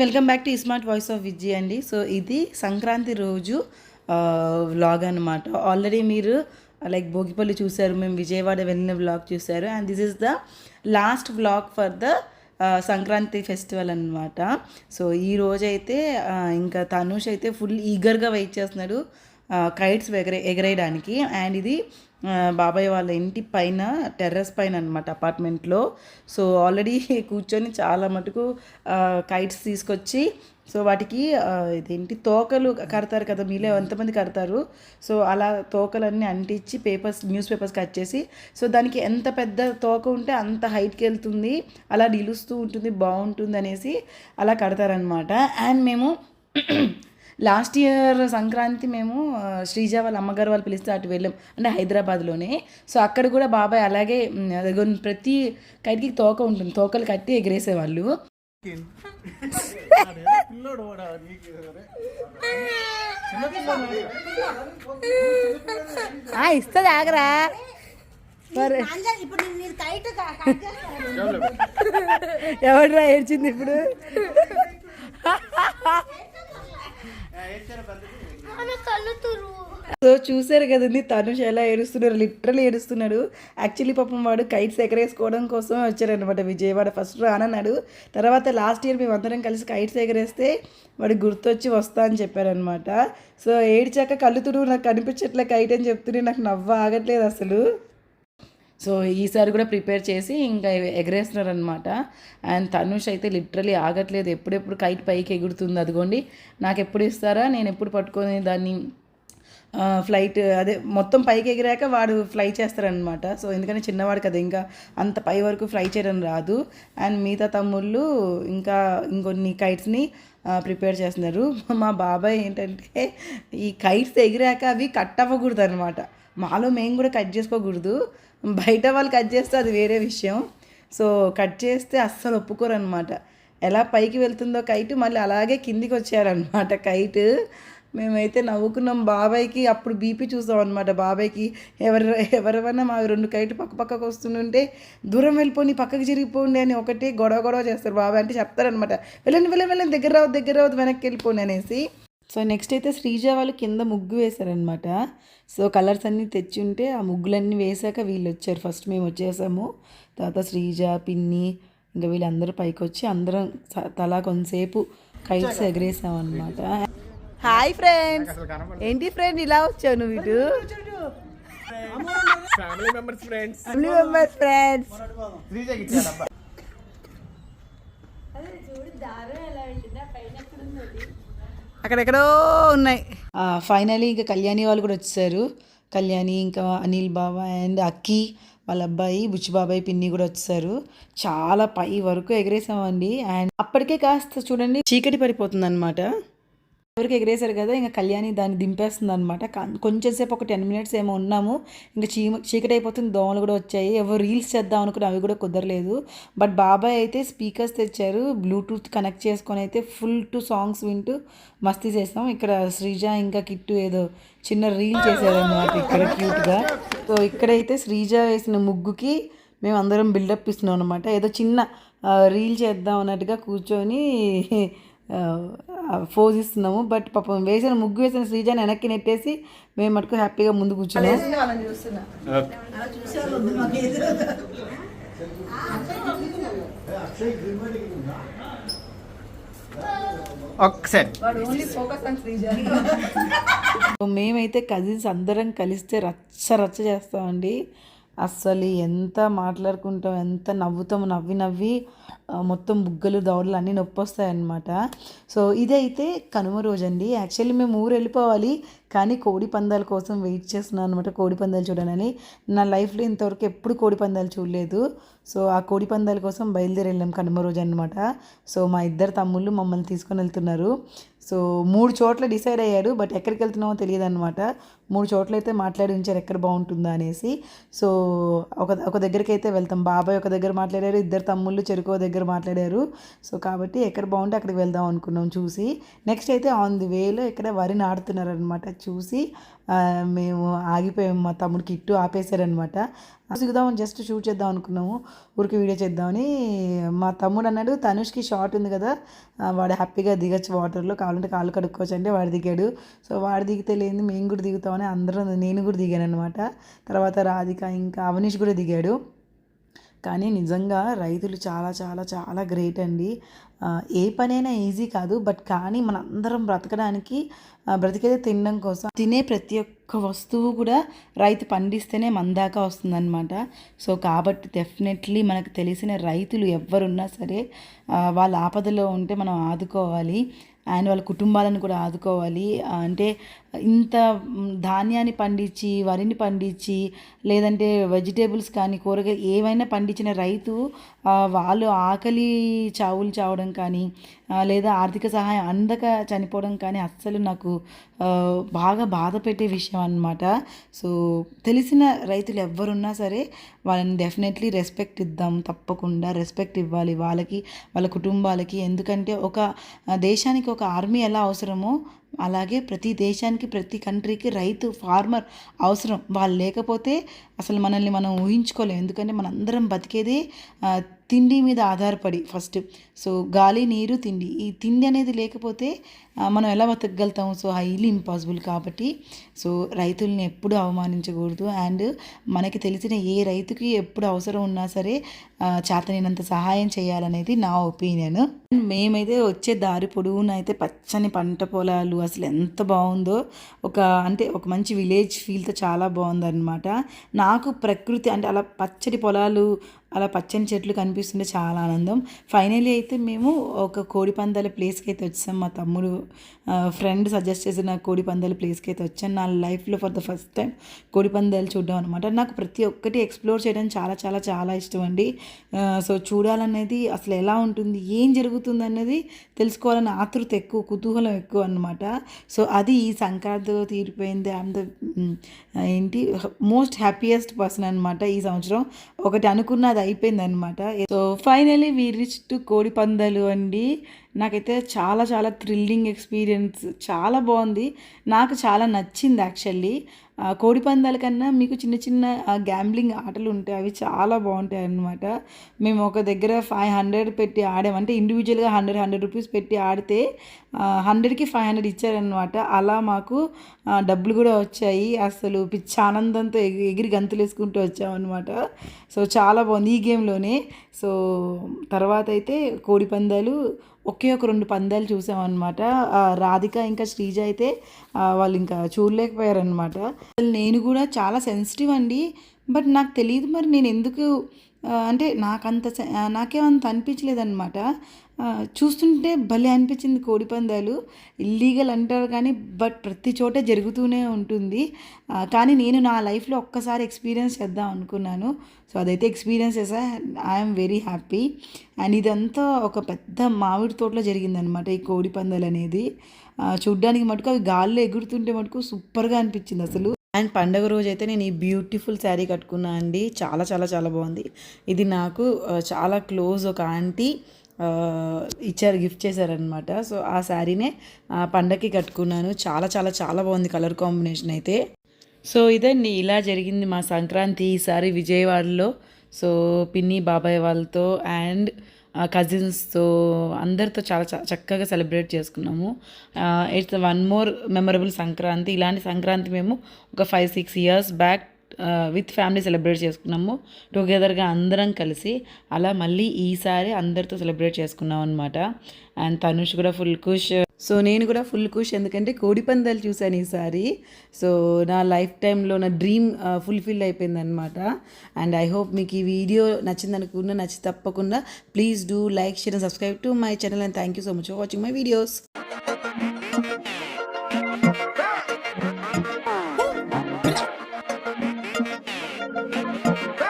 Welcome back to smart voice of Vijay అండి. So ఇది సంక్రాంతి రోజు వ్లాగ్ అనమాట ఆల్రెడీ మీరు లైక్ భోగిపల్లి చూశారు మేము విజయవాడ వెళ్ళిన వ్లాగ్ చూశారు. And this is the last vlog for the Sankranti festival అనమాట సో ఈ రోజైతే ఇంకా తనుష్ అయితే ఫుల్ ఈగర్గా వెయిట్ చేస్తున్నాడు కైట్స్ ఎగరే ఎగరేయడానికి. అండ్ ఇది బాబాయ్ వాళ్ళ ఇంటి పైన టెర్రస్ పైన అనమాట అపార్ట్మెంట్లో. సో ఆల్రెడీ కూర్చొని చాలా మటుకు కైట్స్ తీసుకొచ్చి సో వాటికి ఇదేంటి తోకలు కడతారు కదా మీలో ఎంతమంది కడతారు. సో అలా తోకలన్నీ అంటించి పేపర్స్ న్యూస్ పేపర్స్ కట్ చేసి సో దానికి ఎంత పెద్ద తోక ఉంటే అంత హైట్కి వెళ్తుంది అలా నిలుస్తూ ఉంటుంది బాగుంటుంది అనేసి అలా కడతారనమాట అండ్ మేము లాస్ట్ ఇయర్ సంక్రాంతి మేము శ్రీజ వాళ్ళ అమ్మగారు వాళ్ళు పిలిస్తే అటు వెళ్ళాం. అంటే హైదరాబాద్లోనే. సో అక్కడ కూడా బాబాయ్ అలాగే ప్రతి కైట్కి తోక ఉంటుంది. తోకలు కట్టి ఎగరేసేవాళ్ళు పిల్లోడు ఇస్తుంది ఆగరా. ఎవడరా ఏడ్చింది ఇప్పుడు? సో చూసారు కదండి తనుష్ ఎలా ఏడుస్తున్నారు లిటరల్ ఏడుస్తున్నాడు. యాక్చువల్లీ పాపం వాడు కైట్స్ ఎగరేసుకోవడం కోసం వచ్చారనమాట విజయవాడ. ఫస్ట్ రానన్నాడు. తర్వాత లాస్ట్ ఇయర్ మేము అందరం కలిసి కైట్స్ ఎగరేస్తే వాడు గుర్తొచ్చి వస్తా అని చెప్పారనమాట సో ఏడ్చాక కళ్ళు నాకు కనిపించట్లే కైట్ అని చెప్తుంటే నాకు నవ్వ ఆగట్లేదు అసలు. సో ఈసారి కూడా ప్రిపేర్ చేసి ఇంకా ఎగరేస్తున్నారు అనమాట అండ్ తనుష్ అయితే లిటరలీ ఆగట్లేదు. ఎప్పుడెప్పుడు కైట్ పైకి ఎగురుతుంది అదిగోండి. నాకు ఎప్పుడు ఇస్తారా? నేను ఎప్పుడు పట్టుకొని దాన్ని ఫ్లైట్ అదే మొత్తం పైకి ఎగిరాక వాడు ఫ్లై చేస్తారనమాట సో ఎందుకంటే చిన్నవాడు కదా ఇంకా అంత పై వరకు ఫ్లై చేయడం రాదు. అండ్ మిగతా తమ్ముళ్ళు ఇంకా ఇంకొన్ని కైట్స్ని ప్రిపేర్ చేస్తున్నారు. మా బాబాయ్ ఏంటంటే ఈ కైట్స్ ఎగిరాక అవి కట్ అవ్వకూడదు అనమాట మాలో మేము కూడా కట్ చేసుకోకూడదు. బయట వాళ్ళు కట్ చేస్తే అది వేరే విషయం. సో కట్ చేస్తే అస్సలు ఒప్పుకోరు అనమాట ఎలా పైకి వెళ్తుందో కైట్ మళ్ళీ అలాగే కిందికి వచ్చారనమాట కైట్. మేమైతే నవ్వుకున్నాం బాబాయ్కి అప్పుడు బీపీ చూసాం అనమాట బాబాయ్కి. ఎవరు ఎవరైనా మా రెండు కైట్ పక్క పక్కకు వస్తుంటే దూరం వెళ్ళిపోండి పక్కకి జరిగిపోండి అని ఒకటే గొడవ గొడవ చేస్తారు బాబాయ్ అంటే చెప్తారనమాట వెళ్ళండి వెళ్ళండి వెళ్ళండి దగ్గర రావద్దు దగ్గర రావద్దు వెనక్కి వెళ్ళిపోండి అనేసి. సో నెక్స్ట్ అయితే శ్రీజ వాళ్ళు కింద ముగ్గు వేశారనమాట సో కలర్స్ అన్నీ తెచ్చి ఉంటే ఆ ముగ్గులన్నీ వేసాక వీళ్ళు వచ్చారు. ఫస్ట్ మేము వచ్చేసాము. తర్వాత శ్రీజ పిన్ని ఇంకా వీళ్ళందరూ పైకి వచ్చి అందరం తలా కొంతసేపు కైట్స్ ఎగరేసామన్నమాట. Hi friends. ఏంటి ఫ్రెండ్ ఇలా వచ్చావు నువ్వు ఇటు? Family members friends family members friends అక్కడెక్కడో ఉన్నాయి. ఫైనలీ ఇంకా కళ్యాణి వాళ్ళు కూడా వచ్చారు. కళ్యాణి ఇంకా అనిల్ బాబా అండ్ అక్కి వాళ్ళ అబ్బాయి బుచ్చి బాబాయ్ పిన్ని కూడా వచ్చారు. చాలా పై వరకు ఎగరేసామండి. అండ్ అప్పటికే కాస్త చూడండి చీకటి పడిపోతుంది అనమాట ఎవరికి ఎగిరేశారు కదా ఇంకా కళ్యాణి దాన్ని దింపేస్తుంది అనమాట కొంచెం సేపు ఒక టెన్ మినిట్స్ ఏమో ఉన్నాము. ఇంకా చీమ చీకటి అయిపోతుంది దోమలు కూడా వచ్చాయి. ఎవరు రీల్స్ చేద్దాం అనుకుని అవి కూడా కుదరలేదు. బట్ బాబాయ్ అయితే స్పీకర్స్ తెచ్చారు బ్లూటూత్ కనెక్ట్ చేసుకొని అయితే ఫుల్ టు సాంగ్స్ వింటూ మస్తీ చేస్తాం ఇక్కడ శ్రీజ ఇంకా కిట్టు ఏదో చిన్న రీల్ చేశారనమాట ఇక్కడ క్యూట్గా సో ఇక్కడైతే శ్రీజ వేసిన ముగ్గుకి మేము అందరం బిల్డప్ ఇస్తున్నాం అనమాట ఏదో చిన్న రీల్ చేద్దాం అన్నట్టుగా కూర్చొని ఫోజ్ ఇస్తున్నాము బట్ పాపం వేసిన ముగ్గు వేసిన శ్రీజాని వెనక్కి నెట్టేసి మేము మటుకు హ్యాపీగా ముందు కూర్చున్నాం. ఒక్కసారి. మేమైతే కజిన్స్ అందరం కలిస్తే రచ్చ రచ్చ చేస్తామండి. అస్సలు ఎంత మాట్లాడుకుంటాం ఎంత నవ్వుతాం నవ్వి నవ్వి మొత్తం బుగ్గలు దౌడలు అన్నీ నొప్పి వస్తాయన్నమాట సో ఇదైతే కనుమ రోజు అండి యాక్చువల్లీ మేము ఊరు వెళ్ళిపోవాలి కానీ కోడి పందాల కోసం వెయిట్ చేస్తున్నాను అనమాట కోడి పందాలు చూడాలని. నా లైఫ్లో ఇంతవరకు ఎప్పుడు కోడి పందాలు చూడలేదు. సో ఆ కోడి పందాల కోసం బయలుదేరి వెళ్ళాం కనుమ రోజు అనమాట సో మా ఇద్దరు తమ్ముళ్ళు మమ్మల్ని తీసుకొని వెళ్తున్నారు. సో మూడు చోట్ల డిసైడ్ అయ్యారు బట్ ఎక్కడికి వెళ్తున్నామో తెలియదు అనమాట మూడు చోట్ల అయితే మాట్లాడి ఉంచారు ఎక్కడ బాగుంటుందా అనేసి. సో ఒక ఒక దగ్గరికి అయితే వెళ్తాం. బాబాయ్ ఒక దగ్గర మాట్లాడారు ఇద్దరు తమ్ముళ్ళు చెరుకో దగ్గర మాట్లాడారు. సో కాబట్టి ఎక్కడ బాగుంటే అక్కడికి వెళ్దాం అనుకున్నాం చూసి. నెక్స్ట్ అయితే ఆన్ ది వేలో ఇక్కడ వరి నాటుతున్నారు అనమాట చూసి. మేము ఆగిపోయాము మా తమ్ముడికి ఇట్టు ఆపేశారనమాట దిగుదాం జస్ట్ షూట్ చేద్దాం అనుకున్నాము. ఊరికి వీడియో చేద్దామని మా తమ్ముడు అన్నాడు తనుష్కి షార్ట్ ఉంది కదా వాడు హ్యాపీగా దిగచ్చు వాటర్లో కావాలంటే కాళ్ళు కడుక్కోవచ్చు అంటే వాడు దిగాడు. సో వాడు దిగితే లేని మేము కూడా దిగుతామని అందరం నేను కూడా దిగాను అనమాట తర్వాత రాధిక ఇంకా అవనీష్ కూడా దిగాడు. కానీ నిజంగా రైతులు చాలా చాలా చాలా గ్రేట్ అండి. ఏ పనైనా ఈజీ కాదు. బట్ కానీ మనందరం బ్రతకడానికి బ్రతికేది తినడం కోసం తినే ప్రతి ఒక్క వస్తువు కూడా రైతు పండిస్తేనే మన దాకా వస్తుందన్నమాట. సో కాబట్టి డెఫినెట్లీ మనకు తెలిసిన రైతులు ఎవరున్నా సరే వాళ్ళ ఆపదలో ఉంటే మనం ఆదుకోవాలి. అండ్ వాళ్ళ కుటుంబాలను కూడా ఆదుకోవాలి. అంటే ఇంత ధాన్యాన్ని పండించి వరిని పండించి లేదంటే వెజిటేబుల్స్ కానీ కూరగాయలు ఏవైనా పండించిన రైతు వాళ్ళు ఆకలి చావులు చావడం కానీ లేదా ఆర్థిక సహాయం అందక చనిపోవడం కానీ అస్సలు నాకు బాగా బాధ పెట్టే విషయం అన్నమాట. సో తెలిసిన రైతులు ఎవరున్నా సరే వాళ్ళని డెఫినెట్లీ రెస్పెక్ట్ ఇద్దాం తప్పకుండా రెస్పెక్ట్ ఇవ్వాలి వాళ్ళకి వాళ్ళ కుటుంబాలకి. ఎందుకంటే ఒక దేశానికి ఒక ఆర్మీ ఎలా అవసరమో అలాగే ప్రతి దేశానికి ప్రతి కంట్రీకి రైతు ఫార్మర్ అవసరం. వాళ్ళు లేకపోతే అసలు మనల్ని మనం ఊహించుకోలేము ఎందుకంటే మనందరం బతికేదే తిండి మీద ఆధారపడి ఫస్ట్. సో గాలి నీరు తిండి. ఈ తిండి అనేది లేకపోతే మనం ఎలా బతకగలుగుతాం సో హైలీ ఇంపాసిబుల్ కాబట్టి సో రైతుల్ని ఎప్పుడు అవమానించకూడదు. అండ్ మనకి తెలిసిన ఏ రైతుకి ఎప్పుడు అవసరం ఉన్నా సరే చేతనైనంత సహాయం చేయాలనేది నా ఒపీనియన్. మేమైతే వచ్చే దారి పొడవునా అయితే పచ్చని పంట పొలాలు అసలు ఎంత బాగుందో ఒక అంటే ఒక మంచి విలేజ్ ఫీల్తో చాలా బాగుందన్నమాట. నాకు ప్రకృతి అంటే అలా పచ్చడి పొలాలు అలా పచ్చని చెట్లు కనిపిస్తుంటే చాలా ఆనందం. ఫైనలీ అయితే మేము ఒక కోడి పందాల ప్లేస్కి అయితే వచ్చాం. మా తమ్ముడు ఫ్రెండ్ సజెస్ట్ చేసిన కోడి పందాల ప్లేస్కి అయితే వచ్చాను నా లైఫ్లో ఫర్ ద ఫస్ట్ టైం కోడి పందాలు చూడడం అనమాట నాకు ప్రతి ఒక్కటి ఎక్స్ప్లోర్ చేయడం చాలా చాలా చాలా ఇష్టం అండి. సో చూడాలనేది అసలు ఎలా ఉంటుంది ఏం జరుగుతుంది అన్నది తెలుసుకోవాలని ఆతృత ఎక్కువ కుతూహలం ఎక్కువ అనమాట సో అది ఈ సంక్రాంతి తీరిపోయింది. ఐఎమ్ ద ఏంటి మోస్ట్ హ్యాపీయెస్ట్ పర్సన్ అనమాట ఈ సంవత్సరం. ఒకటి అనుకున్నది అయిపోయింది అనమాట so finally we reach to కోడి పందాలు అండి. నాకైతే చాలా చాలా థ్రిల్లింగ్ ఎక్స్పీరియన్స్ చాలా బాగుంది. నాకు చాలా నచ్చింది యాక్చువల్లీ కోడి పందాల కన్నా మీకు చిన్న చిన్న గ్యాంబ్లింగ్ ఆటలు ఉంటాయి అవి చాలా బాగుంటాయి అన్నమాట. మేము ఒక దగ్గర ఫైవ్ హండ్రెడ్ పెట్టి ఆడామంటే అంటే ఇండివిజువల్గా హండ్రెడ్ హండ్రెడ్ రూపీస్ పెట్టి ఆడితే హండ్రెడ్కి ఫైవ్ హండ్రెడ్ ఇచ్చారనమాట అలా మాకు డబ్బులు కూడా వచ్చాయి. అసలు పిచ్చి ఆనందంతో ఎగిరి గంతులు వేసుకుంటూ వచ్చామన్నమాట. సో చాలా బాగుంది ఈ గేమ్లోనే. సో తర్వాత అయితే కోడి పందాలు ఒకే ఒక రెండు పందాలు చూసామన్నమాట. రాధిక ఇంకా శ్రీజ అయితే వాళ్ళు ఇంకా చూడలేకపోయారనమాట నేను కూడా చాలా సెన్సిటివ్ అండి. బట్ నాకు తెలియదు మరి నేను ఎందుకు అంటే నాకంత సె- నాకేమంత అనిపించలేదన్నమాట. చూస్తుంటే భలే అనిపించింది కోడి పందాలు. ఇల్లీగల్ అంటారు కానీ బట్ ప్రతి చోట జరుగుతూనే ఉంటుంది. కానీ నేను నా లైఫ్లో ఒక్కసారి ఎక్స్పీరియన్స్ చేద్దాం అనుకున్నాను. సో అదైతే ఎక్స్పీరియన్స్ చేసా. ఐఎమ్ వెరీ హ్యాపీ అండ్ ఇదంతా ఒక పెద్ద మామిడి తోటలో జరిగిందనమాట ఈ కోడి పందాలు అనేది. చూడ్డానికి మటుకు అవి గాల్లో ఎగురుతుంటే మటుకు సూపర్గా అనిపించింది అసలు. అండ్ పండగ రోజు అయితే నేను ఈ బ్యూటిఫుల్ శారీ కట్టుకున్నా అండి. చాలా చాలా చాలా బాగుంది. ఇది నాకు చాలా క్లోజ్ ఒక ఆంటీ ఇచ్చారు గిఫ్ట్ చేశారనమాట సో ఆ శారీనే పండగకి కట్టుకున్నాను. చాలా చాలా చాలా బాగుంది కలర్ కాంబినేషన్ అయితే. సో ఇదండి ఇలా జరిగింది మా సంక్రాంతి ఈసారి విజయవాడలో. సో పిన్ని బాబాయ్ వాళ్ళతో అండ్ కజిన్స్తో అందరితో చాలా చ- చక్కగా సెలబ్రేట్ చేసుకున్నాము. It's one more memorable Sankranti. ఇలాంటి సంక్రాంతి మేము ఒక five six years back with family celebrate చేసుకున్నాము. టుగెదర్గా అందరం కలిసి అలా మళ్ళీ ఈసారి అందరితో సెలబ్రేట్ చేసుకున్నాం అనమాట అండ్ తనుష్ కూడా ఫుల్ ఖుష్ సో నేను కూడా ఫుల్ ఖుష్ ఎందుకంటే కోడి పందాలు చూశాను ఈసారి. సో నా లైఫ్ టైంలో నా డ్రీమ్ ఫుల్ఫిల్ అయిపోయిందనమాట అండ్ ఐ హోప్ మీకు ఈ వీడియో నచ్చింది అనుకున్నా నచ్చి తప్పకుండా please do like share and subscribe to my channel and thank you so much for watching my videos